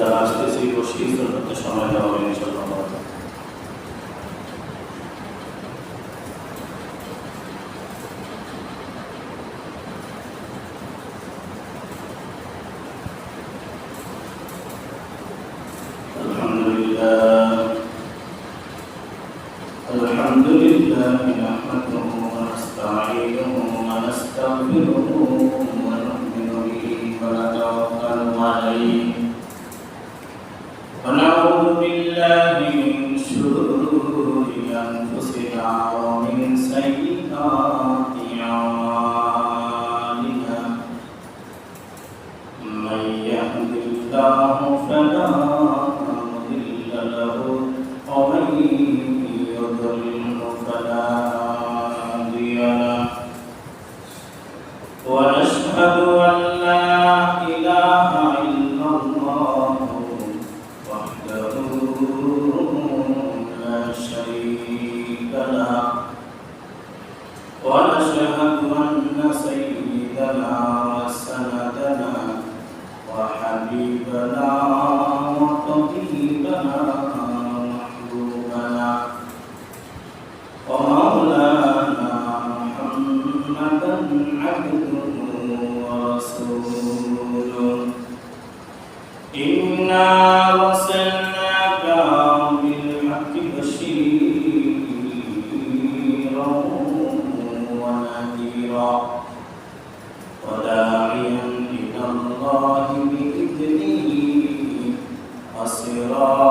যারা আসতেছি বসি সুন্নতে সময় দেওয়া হবে ইনশাআল্লাহ। love.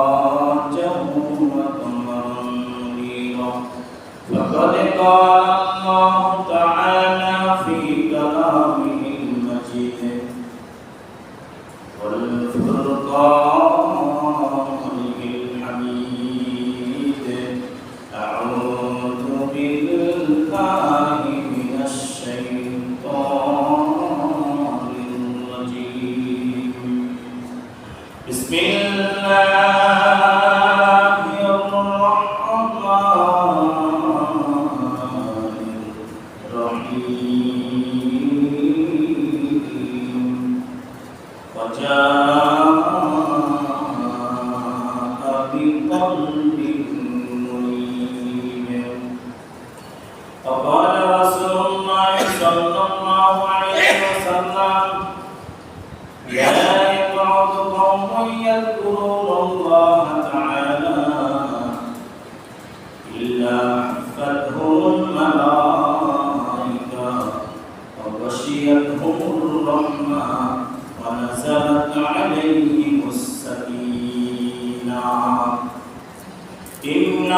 إني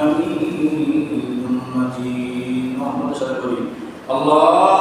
حميد مجيد اللهم صل اللهم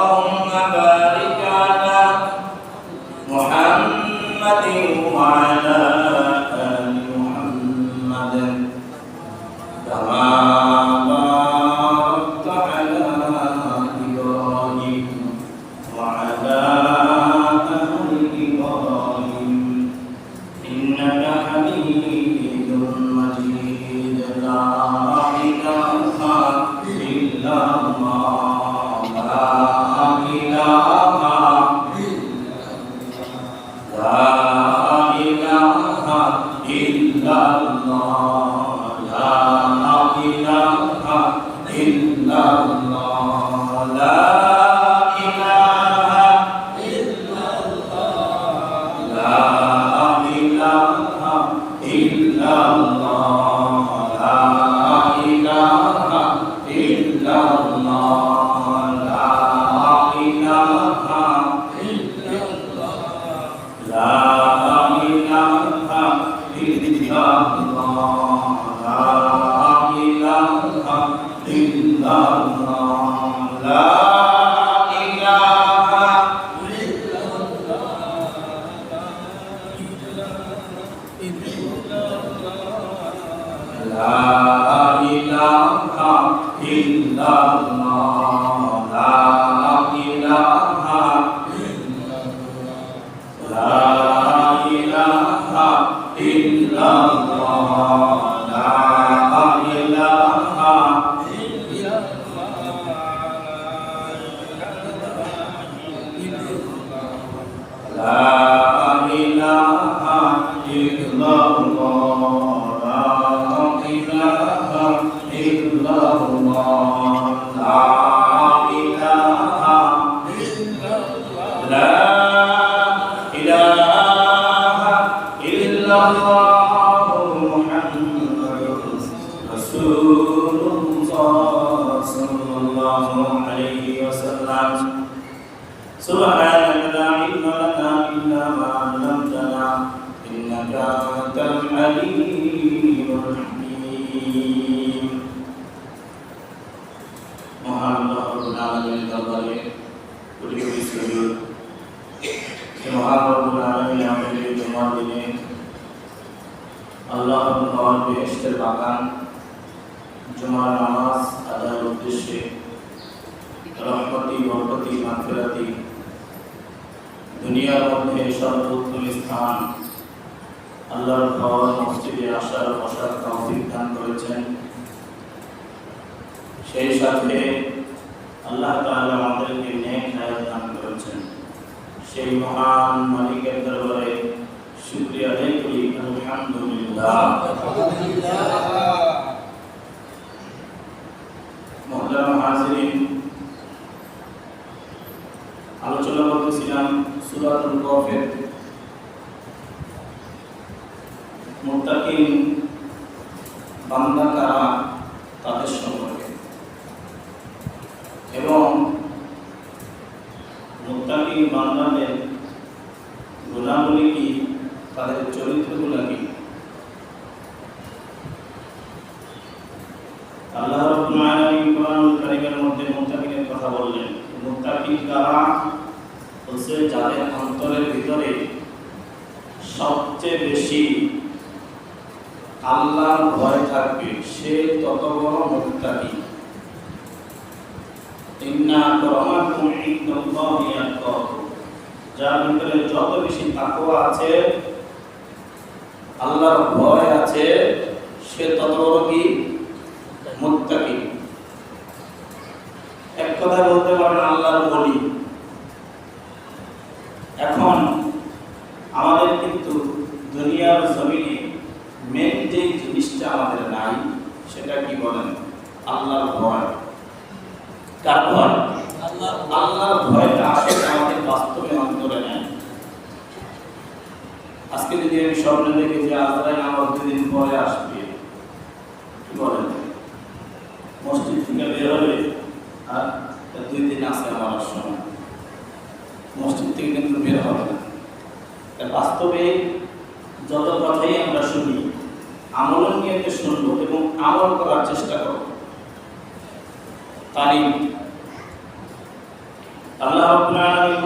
إلا الله أنت العليم الحكيم মহান আল্লাহ রব্বুল আলামিনের দরবারে কোটি কোটি সুজুদ যে মহান রব্বুল আলামিন আমাদের এই জুমার দিনে আল্লাহ রব্বুল বেহেশতের বাগান জুমার নামাজ আদায়ের উদ্দেশ্যে রহমতি বরকতি মাগফিরাতি দুনিয়ার মধ্যে সর্বোত্তম স্থান আল্লাহর ঘর, মসজিদে আসার বসার তৌফিক দান করেছেন। সেই সাথে আল্লাহ তাআলা আমাদেরকে নেক হায়াত দান করেছেন। সেই মহান মালিকের দরবারে শুকরিয়া আদায় করি। আলহামদুলিল্লাহ। মহতারাম হাজিরিন আলোচনা করতেছিলাম সূরাতুল কফের মুত্তাকিন বান্দা কারা তাদের সম্পর্কে এবং মুত্তাকি বান্দাদের গুণাবলী কি তাদের চরিত্রগুলো কি আল্লাহ রাব্বুল আলামিন কোরআনুল কারীমের মধ্যে মুত্তাকিনের কথা বললেন মুত্তাকি কারা হচ্ছে যাদের অন্তরের ভিতরে সবচেয়ে বেশি আল্লাহর ভয় থাকবে সে তত বড় মুত্তাকি ইন্না আকরামাকুম ইনদাল্লাহি আতকাকুম যার ভিতরে যত বেশি তাকওয়া আছে, আল্লাহর ভয় আছে, সে তত বড় কি? মুত্তাকি। এক কথা বলতে পারেন, আল্লাহর বলি। এখন আমাদের কিন্তু দুনিয়ার জমিনে মেন যে জিনিসটা আমাদের নাই, সেটা কি বলেন? আল্লাহর ভয়। কার ভয়? আল্লাহর ভয়টা আসলে আমাদের বাস্তবে অন্তরে নেই আজকে যদি আমি স্বপ্নে যে আজরাইল আমার দুদিন পরে আসবে। কি বলেন? মসজিদ থেকে বের হবে আর দুই দিন আছে আমার সময় মসজিদ থেকে কিন্তু বের হবে না। বাস্তবে যত কথাই আমরা শুনি আমল নিয়ে শুনব এবং আমল করার চেষ্টা করব তারিখ আল্লাহ রাব্বুল আলামিন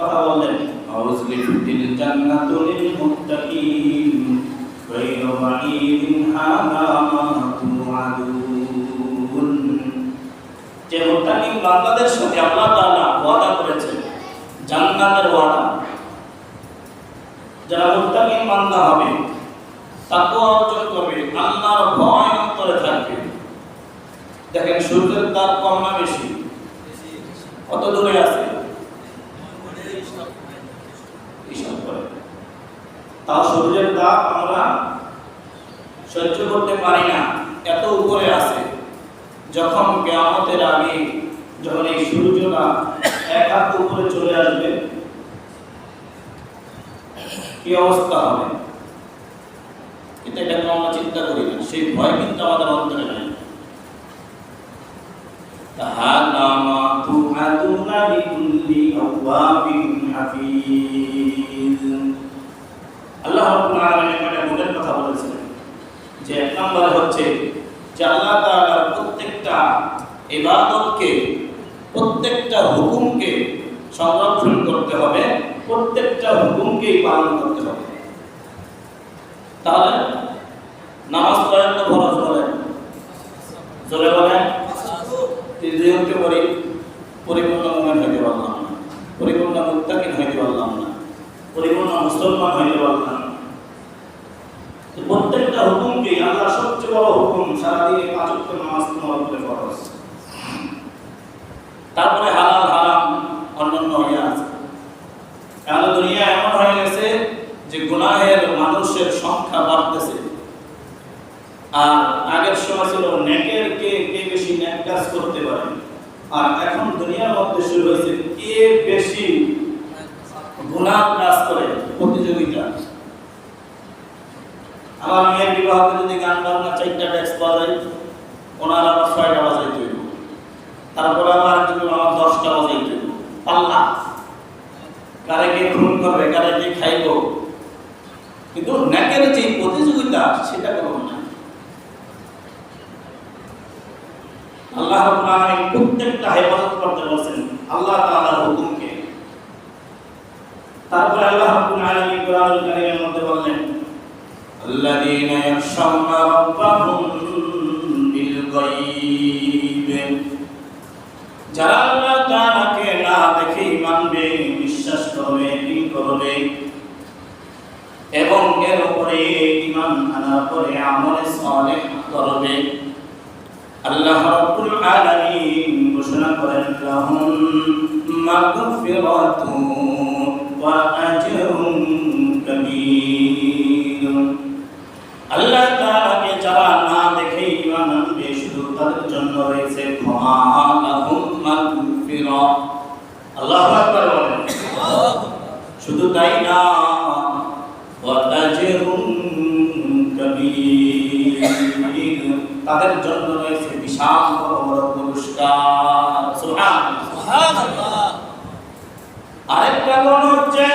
কথা বললেন। জান্নাতু লিল মুত্তাকিন গায়রা বাঈদিন হাদা মা তুআদুন যে মুত্তাকি বান্দাদের সাথে আল্লাহ ওয়াদা করেছেন, জান্নাতের ওয়াদা। যারা বান্দা হবে অর্জন করবে, আল্লাহর ভয় অন্তরে থাকবে। দেখেন সূর্যের তাপ কম না বেশি? কত দূরে আছে? বিস্তার করে। তাও শরীরের দাগ আমরা সহ্য করতে পারি না, এত উপরে আছে। যখন কেয়ামতের আগে যখন এই সূর্যটা এক হাত উপরে চলে আসবে, কি অবস্থা হবে? কিন্তু এটাকে আমরা চিন্তা করি না, সেই ভয় কিন্তু আমাদের অন্তরে নেই। তাহা নামা তুমি তুহা বিকুল্লি হাফিজ। আল্লাহ রাব্বুল আলামিন মানে কথা যে এক নম্বরে হচ্ছে যে আল্লাহ প্রত্যেকটা ইবাদতকে প্রত্যেকটা হুকুমকে সংরক্ষণ করতে হবে প্রত্যেকটা হুকুমকেই পালন করতে হবে। তাহলে নামাজ পড়েন তো ফরজ বলেন জোরে বলেন। আচ্ছা। তিন পরিপূর্ণ মনে হতে পরিপূর্ণ মুত্তাকিন হইতে পারলাম না। পরিপূর্ণ মুসলমান হইতে পারলাম না। প্রত্যেকটা হুকুমকে আল্লাহ সবচেয়ে বড় হুকুম সারাদিনে পাঁচ ওয়াক্ত নামাজ তোমার উপরে ফরজ। তারপরে হালাল, হারাম, অন্যান্য হয়ে আছে এখন দুনিয়া এমন হয়ে গেছে যে গুনাহের মানুষের সংখ্যা বাড়তেছে। আর আগের সময় ছিল, নেকের কে কে বেশি নেক কাজ করতে পারে? আর এখন দুনিয়ার মধ্যে শুরু হয়েছে কে বেশি গুনাহ কাজ করে প্রতিযোগিতা? আমার মেয়ের বিবাহতে যদি গান বাজনা চারটা ট্যাক্স যায়, ওনার আবার ছয়টা বাজাই হইব। তারপরে আবার যদি আমার দশটা বাজাই হইব। পাল্লা। কারে কে খুন করবে, কারে কে খাইব? কিন্তু নেকের যে প্রতিযোগিতা, সেটা কোনো না। আল্লাহ প্রত্যেকটা হেফাজত করতে বলেন আল্লাহ তাআলার হুকুমকে। তারপরে আল্লাহ রাব্বুল আলামিন কোরআনুল মধ্যে বললেন, আল্লাযীনা ইয়াখশাউনা রাব্বাহুম বিল গায়ব। যারা আল্লাহ তাআলাকে না দেখে মানবে বিশ্বাস করবে, কি করবে? এবং এর উপরে ঈমান আনার পরে আমলে সালেহ করবে। আল্লাহ রাব্বুল আলামিন ঘোষণা করেন, লাহুম মাগফিরাতুন ওয়া আজরুন কাবীর। আল্লাহ তাআলাকে যারা না দেখে ঈমান আনবে, শুধু তাদের জন্য রয়েছে ক্ষমা। লাহুম মাগফিরা। আল্লাহু আকবার শুধু তাই না, ওয়া আজরুন কাবীর। তাদের জন্য রয়েছে বিশাল বড় বড় পুরস্কার আরেকটা হচ্ছে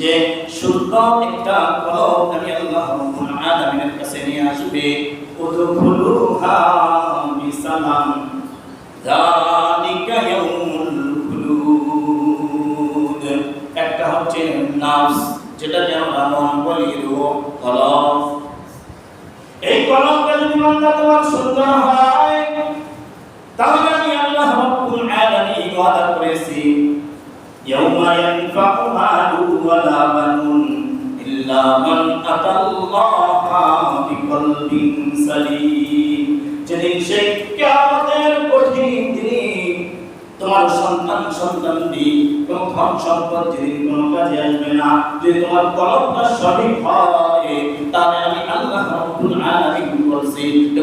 যে শুদ্ধ একটা কলম আমি আল্লাহ কাছে নিয়ে আসবে। ও তো ভুলু হা খুলুদ একটা হচ্ছে নাফস যেটাকে আমরা মন বলি কলব এই কলমটা যদি বান্দা তোমার সুন্দর হয়, তাহলে আমি আল্লাহ রাব্বুল আলামিন ওয়াদা করেছি। ইয়াউমা ইয়ানফাউ মালু ওয়ালা বানুন ইল্লা মান আতাল্লাহা বিকলবিন সালিম। যেদিন সেই কিয়ামতের কঠিন দিনে তোমার সন্তান সন্তানটি কোনো ধন সম্পদ যেদিন কোনো কাজে আসবে না। যদি তোমার কলমটা সঠিক হয়, তাহলে আমি আল্লাহ রাব্বুল আলামিন বলছি যে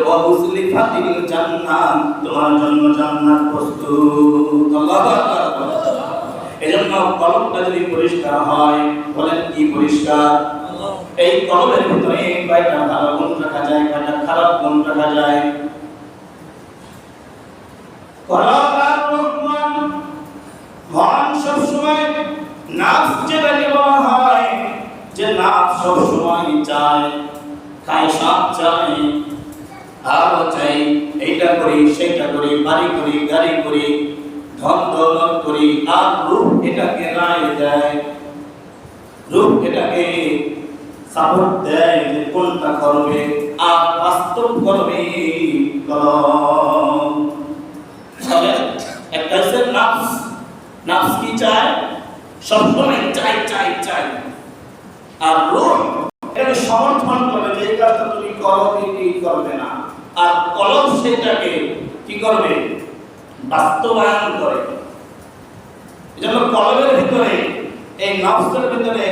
জান্নাত তোমার জন্য জান্নাত প্রস্তুত। আল্লাহু আকবার। এজন্য কলমটা যদি পরিষ্কার হয়, বলেন কি পরিষ্কার? এই কলমের ভিতরে কয়টা ভালো গুণ রাখা যায়, কয়টা খারাপ গুণ রাখা যায়? রহমান মন নাফস যেটাকে বলা হয়, যে নাফস সবসময় চায় খায় সব চায়। আরও চাই, এইটা করি সেটা করি, বাড়ি করি, গাড়ি করি, ধন দৌলত করি, আর রূপ এটাকে রায় দেয়। রূপ এটাকে সাপোর্ট দেয় যে কোনটা করবে, আর বাস্তব করবে কলম। একটা হচ্ছে নাফস। নাফস কি চায়? সবসময় চাই চাই চাই। আর এটাকে সমর্থন করবে যে এই কাজটা তুমি করো কি করবে না। আর কলম সেটাকে কি করবে? বাস্তবায়ন করে। এজন্য কলমের ভিতরে, এই নফসের ভিতরে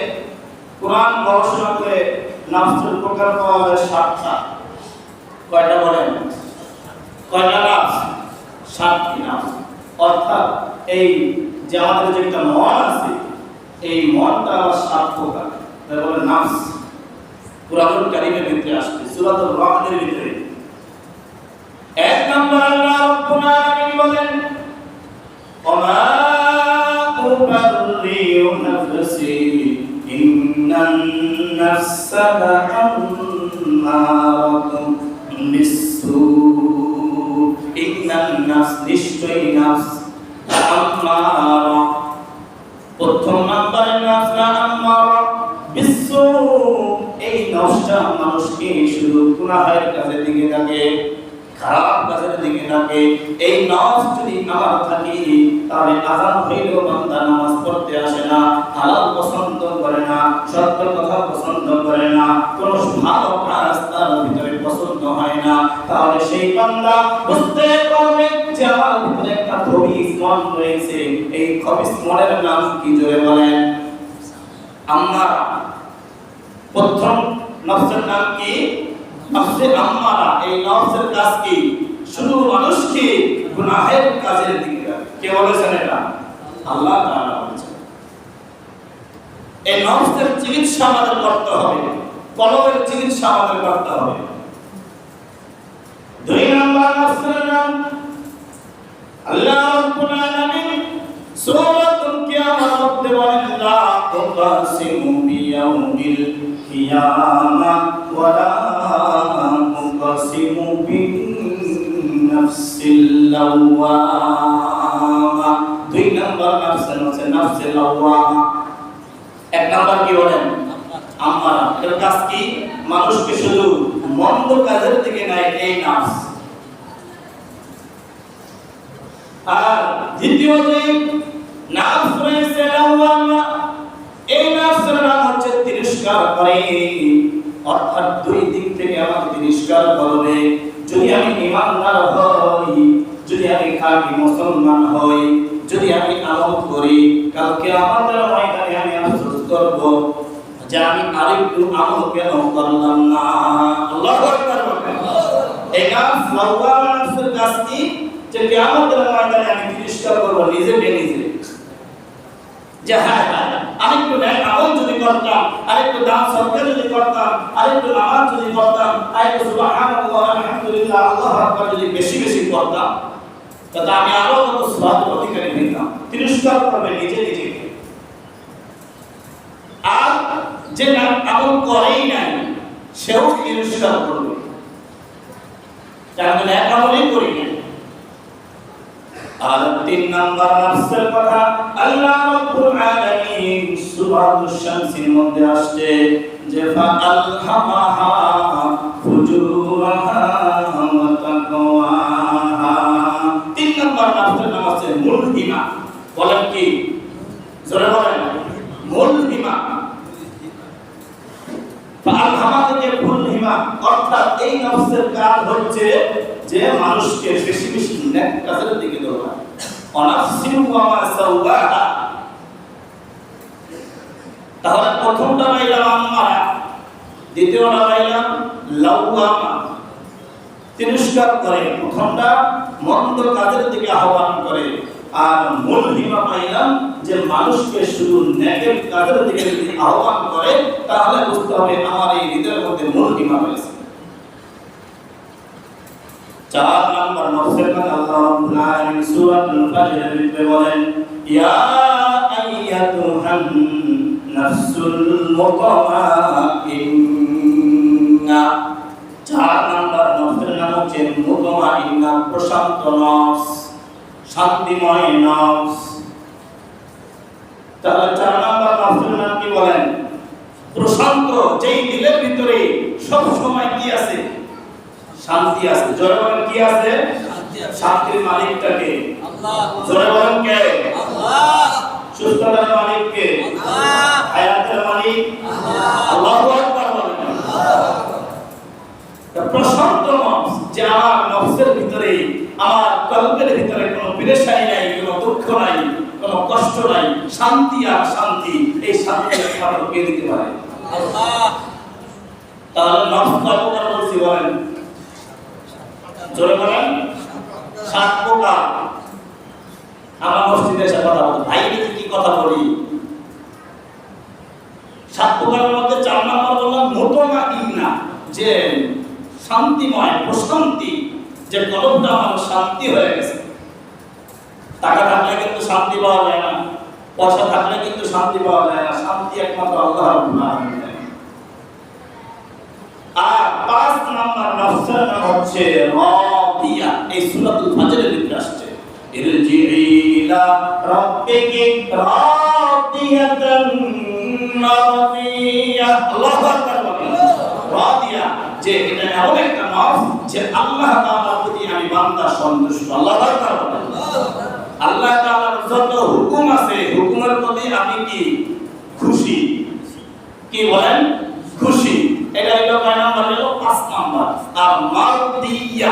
কোরআন গবেষণা করে নফসের প্রকার পাওয়া যায় সাতটা। কয়টা বলেন? কয়টা নাফস? সাতটি নাফস। অর্থাৎ এই যে আমাদের যে একটা মন এই মনটা আবার সাত প্রকার বলে, নাফস, কুরআনুল কারীমের ভিতরে আসছে সূরাতুর রহমানের ভিতরে। এক নম্বর আল্লাহ রাব্বুল আলামিন বলেন, ওমা প্রথম বিসসু নফসটা মানুষকে শুধু গুনাহের কাজের দিকে থাকে খারাপ কাজের দিকে থাকে এই নফস যদি আমার থাকে, তাহলে আজান হইলেও বান্দা নামাজ পড়তে আসে না, হালাল পছন্দ করে না, সত্য কথা পছন্দ করে না, কোন ভালো কাজ তার ভিতরে পছন্দ হয় না। তাহলে সেই বান্দা বুঝতে পারবে যে আমার ভিতরে একটা খবিস মন রয়েছে। এই খবিস মনের নাম কি জোরে বলেন? আম্মারা প্রথম নফসের নাম কি? নফসে আম্মারা। এই নফসের কাজ কি? শুধু মানুষকে গুনাহের কাজের দিকে কে বলেছেন এটা? আল্লাহ তাআলা বলেছেন। এই নফসের চিকিৎসা আমাদের করতে হবে। কলমের চিকিৎসা আমাদের করতে হবে। দুই নম্বর নফসের নাম আল্লাহ রাব্বুল আলামিন সূরাতুল কিয়ামার মধ্যে বলেন, লা তুকাসিমু বিয়াউমিল কিয়ামা ওয়া লা তুকাসিমু দুই নম্বর নাফসের হচ্ছে নাফসিল লাওয়ামা। এক নম্বর কি বলেন? আমারা এর কাজ কি? মানুষকে শুধু মন্দ কাজের দিকে নেয়, এই নাফস। আর দ্বিতীয় যে নাফস রয়েছে এই নাম হচ্ছে তিরস্কার করে। অর্থাৎ দুই দিক থেকে আমাকে তিরস্কার করবে। যদি আমি ইমানদার যদি আমি খাঁটি মুসলমান হই, যদি আমি আমল করি, কালকে আমাদের ময়দানে আমি আফসোস করব যে আমি আরেকটু আমল কেন করলাম না। আল্লাহু। এই নাফস লাওয়ামা নাফসের যে কিয়ামতের ময়দানে আমি তিরস্কার করব নিজেকে নিজে। যে হ্যাঁ হ্যাঁ আরেকটু ন্যায় আমল যদি করতাম, আরেকটু দান সদকা যদি করতাম, আরেকটু নামাজ যদি করতাম আরেকটু সুবহানাল্লাহ আলহামদুলিল্লাহ, আল্লাহু আকবার যদি বেশি বেশি করতাম তাহলে আমি আরও কত সওয়াব অধিকারী হইতাম। তিরস্কার করবে নিজে নিজে। আর যে না, আমল করেই নাই, সেও তিরস্কার করবে। তার মানে এক আমলই করি নাই আর তিন নাম্বার কথা আল্লাহ রাব্বুল আলামিন আসছে যে ফাআলহামাহা ফুজুরাহা ওয়া তাকওয়াহা। তিন নাম্বার আছে মুলহিমা। বলেন কি? জোরে বলেন। ফাআলহামা থেকে অর্থাৎ এই নফসের কাজ হচ্ছে যে, মানুষকে বেশি বেশি নেক কাজের দিকে দৌড়ায় তাহলে প্রথমটা পাইলাম দ্বিতীয়টা তিরস্কার করে প্রথমটা মন্দ কাজের দিকে আহ্বান করে। আর মূল হিমা পাইলাম যে মানুষকে শুধু নেকের কাজের দিকে যদি আহ্বান করে, তাহলে বুঝতে হবে আমার এই হৃদয়ের মধ্যে মূল হিমা রয়েছে। চার নম্বর নফসের কথা আল্লাহ রাব্বুল আলামিন সূরাতুল ফাজরের ভিতরে বলেন, ইয়া আইয়াতুহান নাফসুল মুতমাইন্না চার নম্বর নফসের নাম হচ্ছে মুতমাইন্না, প্রশান্ত নফস, শান্তিময় নফস। তাহলে চার নম্বর নফসের নাম কি বলেন? প্রশান্ত, যেই দিলের ভিতরে সব সময় কি আছে? শান্তি আছে। জোরে বলেন কি আছে? শান্তির মালিকটাকে। জোরে বলেন কে? সুস্থতার মালিক কে হায়াতের মালিক। আল্লাহু। আকবার বলেন। প্রশান্ত নফস যে আমার নফসের ভিতরে আমার কল্পের ভিতরে কোনো পেরেশানি নাই কোনো দুঃখ নাই কোনো কষ্ট নাই শান্তি আর শান্তি এই শান্তি একমাত্র কে দিতে পারে? তাহলে নফস প্রকার বলছি বলেন? জোরে বলেন। সাত প্রকার। আমার মসজিদে এসে কথা বলতো ভাই কি কথা বলি? সাত প্রকারের মধ্যে চার নম্বর বললাম মোটমা ইন্না, যে শান্তিময়, প্রশান্তি, যে কলমটা আমার শান্তি হয়ে গেছে। টাকা থাকলে কিন্তু শান্তি পাওয়া যায় না, পয়সা থাকলে কিন্তু শান্তি পাওয়া যায় না, শান্তি একমাত্র আল্লাহ আর নাম্বার নফসের নাম হচ্ছে রাদিয়া। এই সূরাতুল ফাজরের ভিতরে আসছে। ইরজিই ইলা রাব্বিকি রাদিয়াতান মারদিয়া আল্লাহু আকবার রাদিয়া, যে এটা এমন একটা নফস, যে আল্লাহ তাআলার প্রতি আমি বান্দা সন্তুষ্ট। আল্লাহ আকবার। আল্লাহ তাআলার যত হুকুম আছে, হুকুমের প্রতি আমি কি খুশি? কি বলেন? খুশি। এটা হলো কয় নাম্বার? হলো পাঁচ নাম্বার। আর মারদিয়া,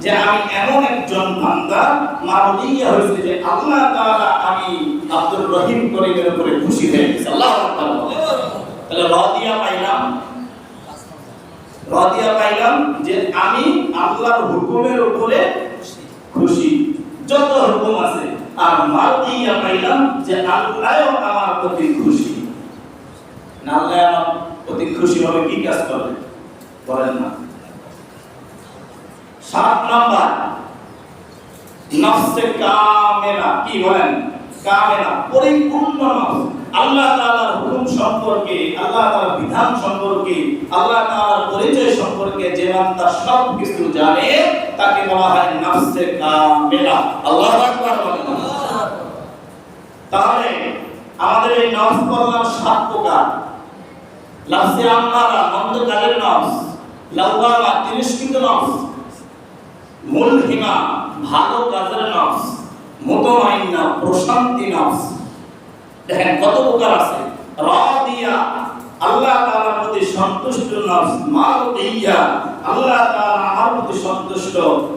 যে আমি এমন একজন বান্দা, মারদিয়া হয়েছে যে আল্লাহ তাআলা আমি আব্দুর রহিম করিমের উপরে খুশি হয়ে গেছি। আল্লাহ তাহলে রাদিয়া পাইলাম। রাদিয়া পাইলাম যে আমি আল্লাহর হুকুমের উপরে খুশি। যত হুকুম আছে। আর মারদিয়া পাইলাম যে আল্লাহও আমার প্রতি খুশি। না আল্লাহ প্রতি খুশি হবে কি কাজ করবে? বলেন না। সাত নাম্বার। নফসে কামেলা কি বলেন? কামেলা পরিপূর্ণ নফস। আল্লাহ তাআলার হুকুম সম্পর্কে, আল্লাহ তাআলার বিধান সম্পর্কে, আল্লাহ তাআলার পরিচয় সম্পর্কে যে বান্দা সব কিছু জানে, তাকে বলা হয় নফসে কামেলা আল্লাহু আকবার তাহলে আমাদের এই নফস বললাম সাত প্রকার। লাফসে আম্মারা মন্দ কাজের নফস লাউয়ামা তিরস্কৃত নফস, মুলহিমা ভালো কাজের নফস, মুতমাইন্না প্রশান্তি নফস। দেখেন কত প্রকার আছে। রাদিয়া আল্লাহ তাআলার প্রতি সন্তুষ্ট নফস মারদিয়া আল্লাহ তাআলা আমার প্রতি সন্তুষ্ট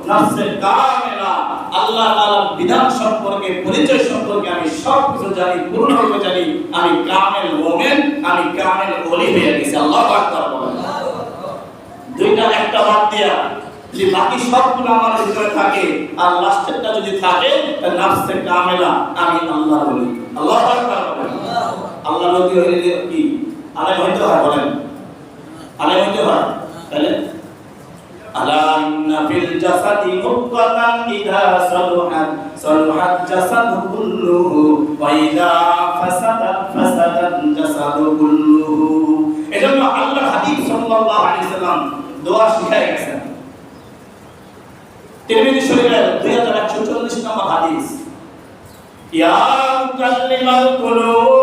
নফসে কামেলা, আল্লাহ তাআলার বিধান সম্পর্কে, পরিচয় সম্পর্কে আমি সব কিছু জানি, পূর্ণরূপে জানি, আমি কামেল মুমিন, আমি কামেল ওলি হয়ে গেছি, আল্লাহু আকবার দুইটা একটা বাদ দিয়া যে বাকি সবগুলো আমার ভিতরে থাকে, আর লাস্টেরটা যদি থাকে তাহলে নাফসে কামেলা, আমি আল্লাহ বলি আল্লাহ আকবার আল্লাহ নবী হইলে কি? আলেম হইতে হয় বলেন। আলেম হইতে হয় তাহলে আলা ইন্না ফিল জাসাদি মুক্কাতান ইদা সালুহাত সালুহাত জাসাদু কুল্লুহু, ওয়া ইদা ফাসাদাত ফাসাদাত জাসাদু কুল্লুহু। এজন্য আল্লাহ হাবিব সাল্লাল্লাহু আলাইহি সাল্লাম দোয়া শিখাই গেছেন। তিরমিজি শরীফের 2144 নম্বর হাদিস, ইয়া মুকাল্লিমাল কুলুব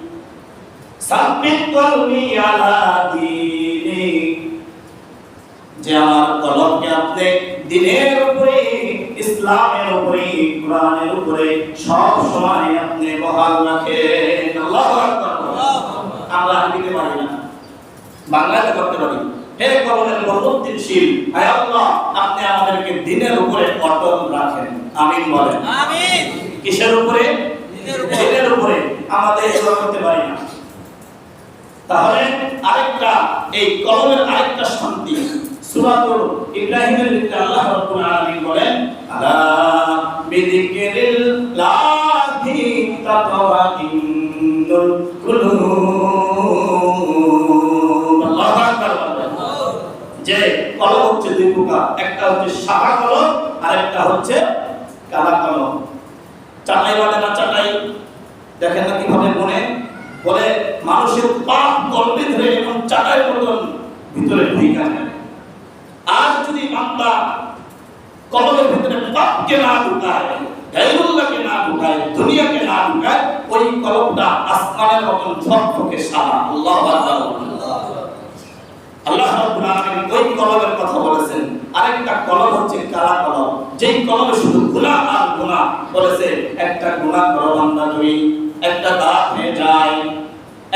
সাব্বিত কলবি আলা দীনিক যে আমার কলমকে আপনি দিনের উপরে ইসলামের উপরে কোরআনের উপরে সব সময় আপনি বহাল রাখেন। আল্লাহু আকবার। আমরা দিতে পারি না। বাংলাতে করতে পারি। হে কলমের হে আল্লাহ আপনি আমাদেরকে দিনের উপরে অটল রাখেন। আমিন বলেন। আমিন। কিসের উপরে? দিনের উপরে। আমাদের করতে পারি না। তাহলে আরেকটা, এই কলমের আরেকটা শান্তি। সূরাতুল ইব্রাহিমের ভিতরে আল্লাহ রাব্বুল আলামিন বলেন, আলা তাতমাইন্নুল কুলুব। আল্লাহু আকবার যে কলম হচ্ছে দুই প্রকার, একটা হচ্ছে সাদা কলম আর একটা হচ্ছে কালা কলম। চাটাই বলে না চাটাই দেখেন মানুষের পাপ কলমে ধরে এবং চাটাই মতন ভিতরে আর যদি বান্দা কলমের ভিতরে পাপকে না ঢুকায় গায়রুল্লাহকে না ঢুকায়, দুনিয়াকে না ঢুকায়, ওই কলমটা আসমানের মতন ঝকঝকে আল্লাহু আল্লাহ ওই কলমের কথা বলেছেন। আরেকটা কলম হচ্ছে কালা কলম। যেই কলমে শুধু গুনাহ আর বলেছে, একটা গুনাহ করো বান্দা তুমি, একটা দাগ হয়ে যায়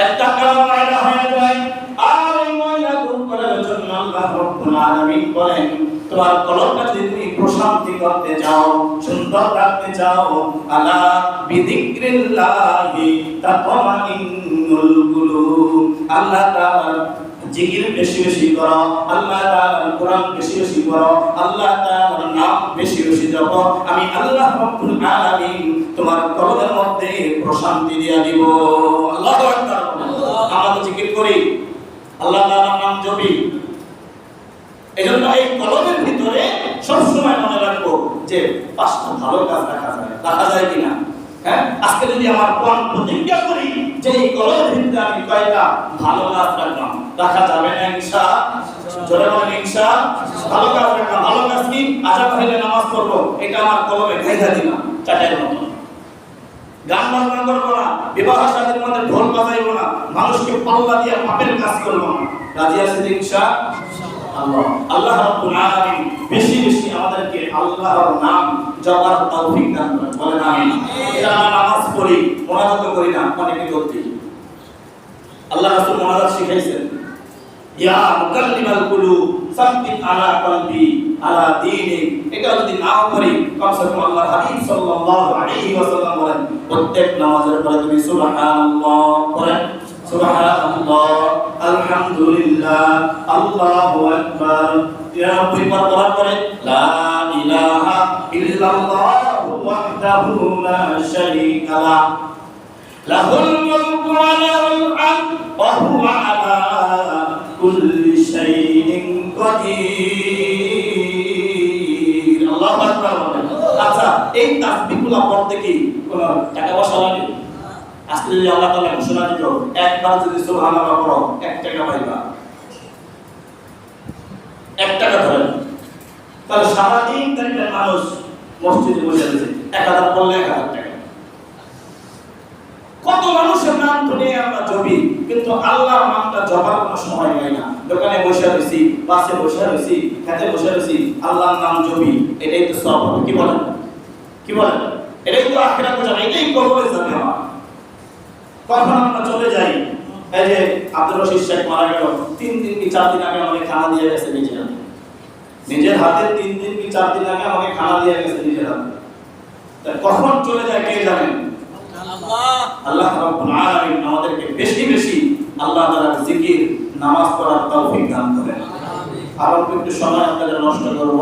একটা কালাম ময়লা হয়ে যায়। আর এই ময়লা দূর করার জন্য আল্লাহ রব্বুল আলামিন বলেন, তোমার কলমটা যদি তুমি প্রশান্তি করতে চাও, সুন্দর রাখতে চাও, আলা বিযিকরিল্লাহি তাতমাইন্নুল কুলুব। আল্লাহ তাআলা জিকির বেশি বেশি করো, আল্লাহ তাআলার কোরআন বেশি বেশি করো, আল্লাহ তাআলার নাম বেশি বেশি জপো, আমি আল্লাহ রাব্বুল আলামিন তোমার কলমের মধ্যে প্রশান্তি দিয়া দিব। আল্লাহু আকবার। আমরা জিকির করি, আল্লাহ তাআলার নাম জপি। এই জন্য এই কলমের ভিতরে সবসময় মনে রাখব যে পাঁচটা ভালো কাজ রাখা যায়। রাখা যায় কিনা? হ্যাঁ? আজকে যদি আমার কোন প্রতিজ্ঞা করি যে এই কলমের ভিতরে আমি কয়টা ভালো কাজ রাখলাম, রাখা যাবে না ইনশা, জোরে বলেন ভালো কাজ রাখলাম, ভালো কাজ কি? আজাব হইলে নামাজ পড়ব, এটা আমার কলমে খাইধা দিলাম চাটের মতো। গান বাজনা করব না, বিবাহ সাথের মধ্যে ঢোল বাজাইবো না, মানুষকে পাল্লা দিয়ে পাপের কাজ করব না। রাজি আছে ইনশা? আল্লাহ আল্লাহ বেশি বেশি আমাদেরকে আল্লাহর নাম জপার তৌফিক দান করেন। বলেন আমিন। নামাজ পড়ি, মোনাজাত করি না, অনেকে করতে আল্লাহ রাসূল মোনাজাত শিখাইছেন। ইয়া মুকাল্লিমাল কুলুব সাব্বিত আলা কলবি, আলা দীনি এটা যদি নাও করি, কমসে কম আল্লাহর হাবিব সাল্লাল্লাহু আলাইহি ওয়াসাল্লাম বলেন, প্রত্যেক নামাজের পরে তুমি সুবহানাল্লাহ পড়েন সুবহানাল্লাহ, আলহামদুলিল্লাহ, আল্লাহু আকবার। এরা পরিবার করার পরে, লা ইলাহা ইল্লাল্লাহ ওয়াহদাহু লা শারীকা লা। লাহুল মুলকু ওয়া লাহুল হামদ ওয়া হুয়া আচ্ছা এই তাসবিহগুলো পড়তে কি কোনো টাকা পয়সা লাগে? আজকে যদি আল্লাহ তাআলা ঘোষণা দিত একবার যদি সুবহানাল্লাহ পড়ো এক টাকা পাইবা। এক টাকা ধরেন। তাহলে সারাদিন দেখবেন মানুষ মসজিদে বসে আছে এক হাজার পড়লে এক হাজার কত মানুষের নাম শুনে আমরা জবি কিন্তু আল্লাহর নামটা জবার কোনো সময় হয় না। দোকানে বসে রয়েছি বাসে বসে রয়েছি, খেতে বসে রয়েছি, আল্লাহর নাম জবি এটাই তো সব কি বলেন? কি বলেন? এটাই তো আখেরাতে যাবে এটাই কবরে যাবে আমার। কখন আমরা চলে যাই। এই যে আব্দুর রশিদ শেখ মারা গেল, তিন দিন কি চার দিন আগে আমাকে খানা দিয়ে গেছে নিজের হাতে? নিজের হাতে তিন দিন কি চার দিন আগে আমাকে খানা দিয়ে গেছে নিজের হাতে? কখন চলে যায় কে জানেন আল্লাহ রাব্বুল আলামিন আমাদেরকে বেশি বেশি আল্লাহ তাআলার জিকির, নামাজ পড়ার তৌফিক দান করেন। আর একটু সময় আপনাদের নষ্ট করব।